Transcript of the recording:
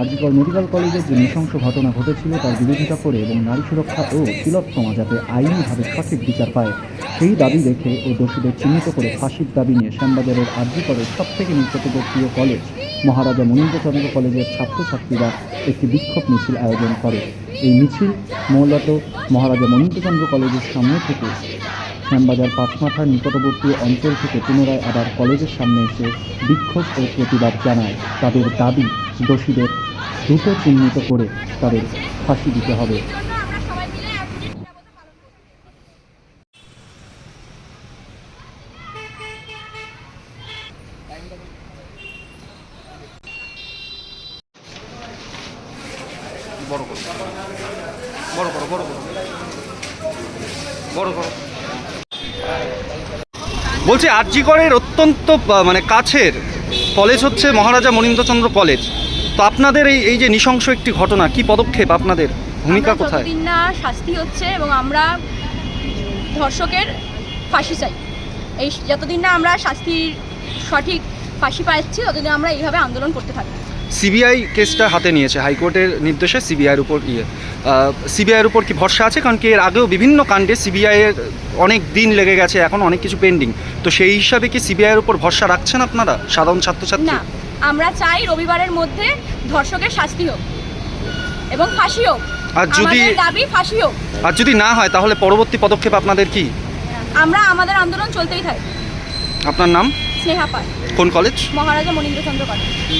RG Kar medical কলেজের যে নৃশংস ঘটনা ঘটেছিল তার বিরোধিতা করে এবং নারী সুরক্ষা ও তিলোত্তমা যাতে আইনিভাবে সঠিক বিচার পায়, সেই দাবি রেখে ও দোষীদের চিহ্নিত করে ফাঁসির দাবি নিয়ে শ্যামবাজারের আরজিকরের সব থেকে নিকটবর্তীয় কলেজ, মহারাজা মনীন্দ্রচন্দ্র কলেজের ছাত্রছাত্রীরা একটি বিক্ষোভ মিছিল আয়োজন করে। এই মিছিল মূলত মহারাজা মনীন্দ্রচন্দ্র কলেজের সামনে থেকে। শ্যামবাজার পাঁচমাথার নিকটবর্তী অঞ্চল থেকে পুনরায় আবার কলেজের সামনে এসে বিক্ষোভ ও প্রতিবাদ জানায়। তাদের দাবি দোষীদের দ্রুত চিহ্নিত করে তাদের ফাঁসি দিতে হবে। বড় বড় বলছি আরজিগড়ের অত্যন্ত মানে কাছের কলেজ হচ্ছে মহারাজা মনীন্দ্রচন্দ্র কলেজ। তো আপনাদের এই এই যে নৃশংস একটি ঘটনা কি পদক্ষেপ আপনাদের? ভূমিকা কোথায়? না শাস্তি হচ্ছে এবং আমরা ধর্ষকের ফাঁসি চাই এই যতদিন না আমরা শাস্তির সঠিক ফাঁসি পাচ্ছি ততদিন আমরা এইভাবে আন্দোলন করতে থাকি সিবিআই কেসটা হাতে নিয়েছে হাইকোর্টের নির্দেশে সিবিআইয়ের উপর ইয়ে। সিবিআইয়ের উপর কি ভরসা আছে? কারণ কি এর আগেও বিভিন্ন কাণ্ডে সিবিআইয়ের অনেক দিন লেগে গেছে এখন অনেক কিছু পেন্ডিং। তো সেই হিসাবে কি সিবিআইয়ের উপর ভরসা রাখছেন আপনারা সাধারণ ছাত্রছাত্রী? না আমরা চাই রবিবারের মধ্যে ধর্ষকের শাস্তি হোক এবং ফাঁসি হোক। আর যদি- দাবি ফাঁসি হোক। আর যদি না হয় তাহলে পরবর্তী পদক্ষেপ আপনাদের কি? আমরা আমাদের আন্দোলন চলতেই থাকি। আপনার নাম? স্নেহা পায় কোন কলেজ মহারাজা মনীন্দ্রচন্দ্র কলেজ